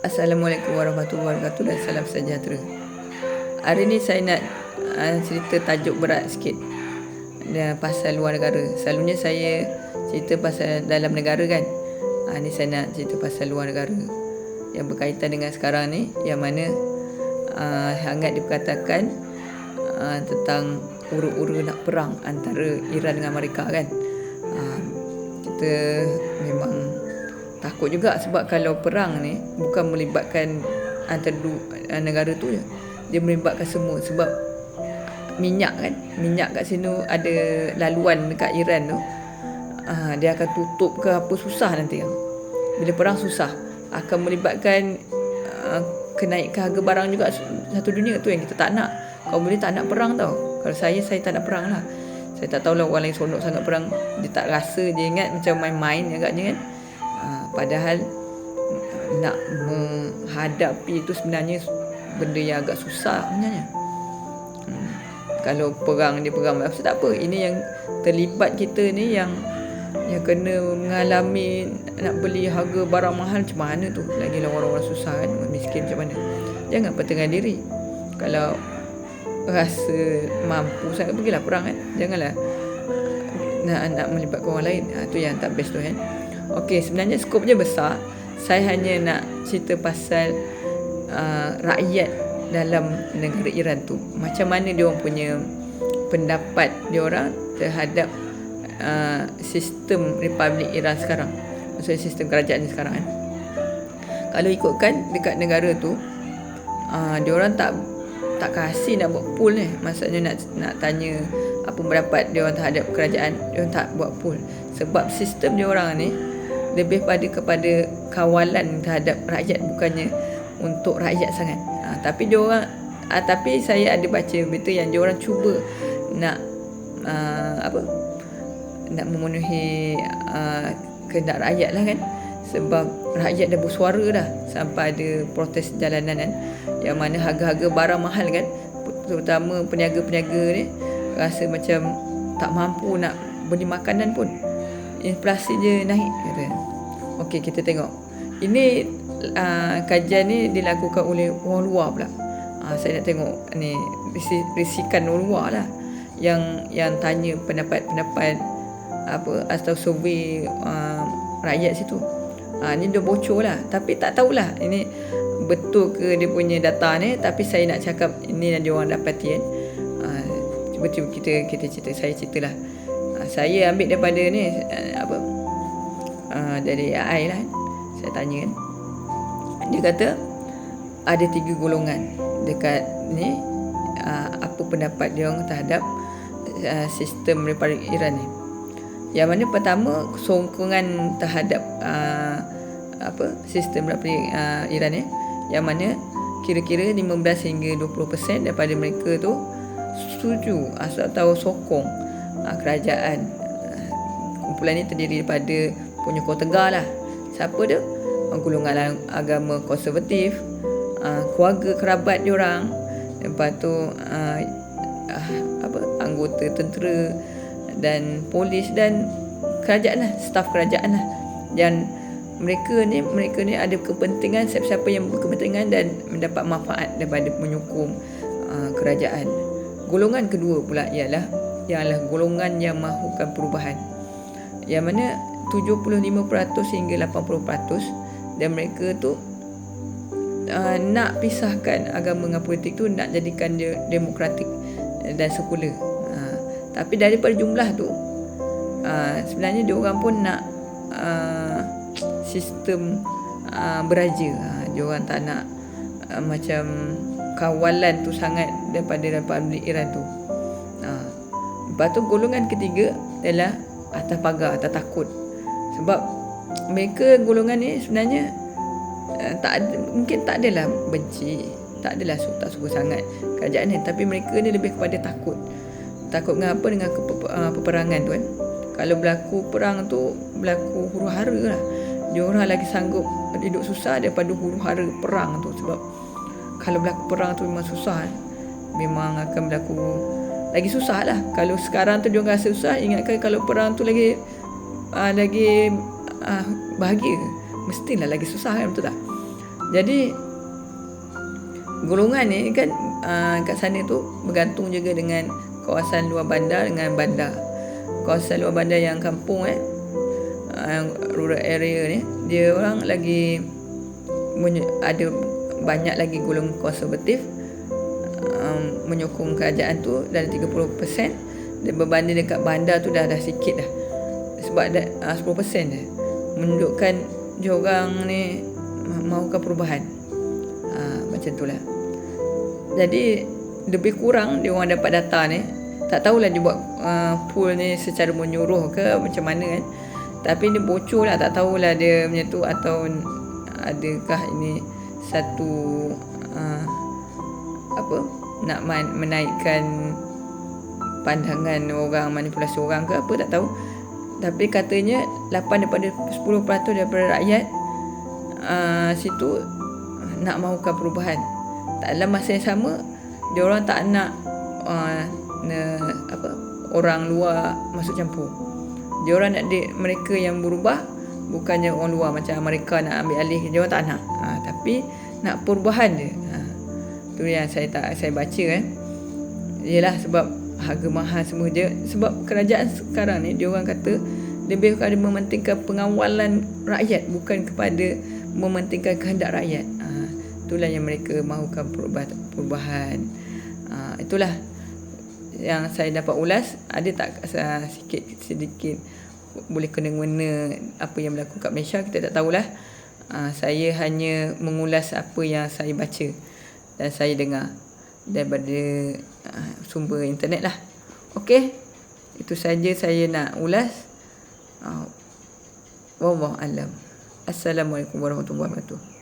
Assalamualaikum warahmatullahi wabarakatuh dan salam sejahtera. Hari ni saya nak uh, cerita tajuk berat sikit uh, pasal luar negara. Selalunya saya cerita pasal dalam negara kan. Uh, ni saya nak cerita pasal luar negara yang berkaitan dengan sekarang ni yang mana uh, hangat diperkatakan uh, tentang uru-uru nak perang antara Iran dengan Amerika kan. Uh, kita takut juga sebab kalau perang ni bukan melibatkan antara dua negara tu je. Dia melibatkan semua sebab minyak kan. Minyak kat sini ada laluan dekat Iran tu. Uh, dia akan tutup ke apa susah nanti. Bila perang susah akan melibatkan uh, kenaikan harga barang juga satu dunia tu yang kita tak nak. Kau boleh tak nak perang tau. Kalau saya saya tak nak perang lah. Saya tak tahulah orang lain sonok sangat perang. Dia tak rasa dia ingat macam main-main agaknya kan. Ha, padahal nak menghadapi itu sebenarnya benda yang agak susah sebenarnya. Hmm. Kalau perang dia perang apa tak apa. Ini yang terlibat kita ni yang yang kena mengalami nak beli harga barang mahal macam mana tu. Lagi lah orang-orang susah kan, miskin macam mana. Jangan pertengah diri. Kalau rasa mampu sangat pergilah perang kan. Janganlah nak nak melibatkan orang lain. Ha, tu yang tak best tu kan. Okey, sebenarnya skopnya besar. Saya hanya nak cerita pasal uh, rakyat dalam negara Iran tu. Macam mana dia orang punya pendapat dia orang terhadap uh, sistem Republik Iran sekarang. Maksudnya sistem kerajaan sekarang kan. Kalau ikutkan dekat negara tu, uh, dia orang tak tak kasih nak buat pool ni. Maksudnya nak nak tanya apa pendapat dia orang terhadap kerajaan, dia orang tak buat pool. Sebab sistem dia orang ni lebih pada kepada kawalan terhadap rakyat bukannya untuk rakyat sangat. Ha, tapi dia orang ha, tapi saya ada baca berita yang dia orang cuba nak uh, apa nak memenuhi uh, kehendak rakyat lah kan. Sebab rakyat dah bersuara dah sampai ada protes jalanan kan yang mana harga-harga barang mahal kan. Terutama peniaga-peniaga ni rasa macam tak mampu nak beli makanan pun inflasi je naik kata. Okey kita tengok. Ini uh, kajian ni dilakukan oleh orang luar pula. Uh, saya nak tengok ni risikan orang luar lah yang yang tanya pendapat-pendapat apa atau survey uh, rakyat situ. Ha, ni dia bocor lah Tapi tak tahulah Ini betul ke dia punya data ni Tapi saya nak cakap Ini yang dia orang dapati kan ha, Cuba cuba kita, kita cerita Saya ceritalah saya ambil daripada ni uh, apa uh, dari AI lah. Saya tanya kan. Dia kata ada tiga golongan dekat ni uh, apa pendapat dia orang terhadap uh, sistem Republik Iran ni. Yang mana pertama sokongan terhadap uh, apa sistem Republik uh, Iran ni yang mana kira-kira 15 hingga 20% daripada mereka tu setuju atau sokong uh, kerajaan. Uh, kumpulan ini terdiri daripada penyokong tegar lah. Siapa dia? Golongan agama konservatif. Uh, keluarga kerabat diorang lepas tu uh, uh, apa anggota tentera dan polis dan kerajaan lah staf kerajaan lah. Dan mereka ni mereka ni ada kepentingan siapa-siapa yang berkepentingan dan mendapat manfaat daripada menyokong uh, kerajaan. Golongan kedua pula ialah ialah golongan yang mahukan perubahan. Yang mana 75% hingga 80% dan mereka tu uh, nak pisahkan agama dengan politik tu nak jadikan dia demokratik dan sekular uh, tapi daripada jumlah tu uh, sebenarnya dia orang pun nak uh, sistem uh, beraja. Uh, dia orang tak nak uh, macam kawalan tu sangat daripada daripada Iran tu Lepas tu golongan ketiga adalah atas pagar, atas takut. Sebab mereka golongan ni sebenarnya uh, tak ada, mungkin tak adalah benci, tak adalah tak suka sangat kerajaan ni, tapi mereka ni lebih kepada takut. Takut dengan apa dengan uh, peperangan tu kan. Kalau berlaku perang tu berlaku huru-hara lah. Dia orang lagi sanggup hidup susah daripada huru-hara perang tu sebab kalau berlaku perang tu memang susah eh. Memang akan berlaku lagi susah lah kalau sekarang tu dia rasa susah ingatkan kalau perang tu lagi uh, lagi uh, bahagia. Mestilah lagi susah kan betul tak? Jadi golongan ni kan uh, kat sana tu bergantung juga dengan kawasan luar bandar dengan bandar. Kawasan luar bandar yang kampung eh uh, rural area ni dia orang lagi ada banyak lagi golongan konservatif um, menyokong kerajaan tu dan 30% dan berbanding dekat bandar tu dah dah sikit dah. Sebab dah uh, 10% dah menunjukkan dia orang ni mahukan perubahan. Uh, macam tu lah. Jadi lebih kurang dia orang dapat data ni. Tak tahulah dia buat uh, pool ni secara menyuruh ke macam mana kan. Tapi dia bocor lah. Tak tahulah dia punya tu atau adakah ini satu uh, apa nak menaikkan pandangan orang manipulasi orang ke apa tak tahu. Tapi katanya 8 daripada 10% daripada rakyat uh, situ nak mahukan perubahan. Dalam masa yang sama dia orang tak nak uh, ne, apa orang luar masuk campur. Dia orang nak dia, mereka yang berubah bukannya orang luar macam mereka nak ambil alih. Dia orang tak nak. Ha, tapi nak perubahan dia. Ha, tu yang saya tak saya baca eh. Ialah sebab harga mahal semua dia sebab kerajaan sekarang ni dia orang kata lebih kepada mementingkan pengawalan rakyat bukan kepada mementingkan kehendak rakyat. Ha, itulah yang mereka mahukan perubahan, perubahan. Ha, itulah yang saya dapat ulas. Ada tak uh, sikit sedikit boleh kena guna apa yang berlaku kat Malaysia? Kita tak tahulah. Uh, saya hanya mengulas apa yang saya baca dan saya dengar daripada uh, sumber internet lah. Okey. Itu saja saya nak ulas. Uh, wallahu alam. Assalamualaikum warahmatullahi wabarakatuh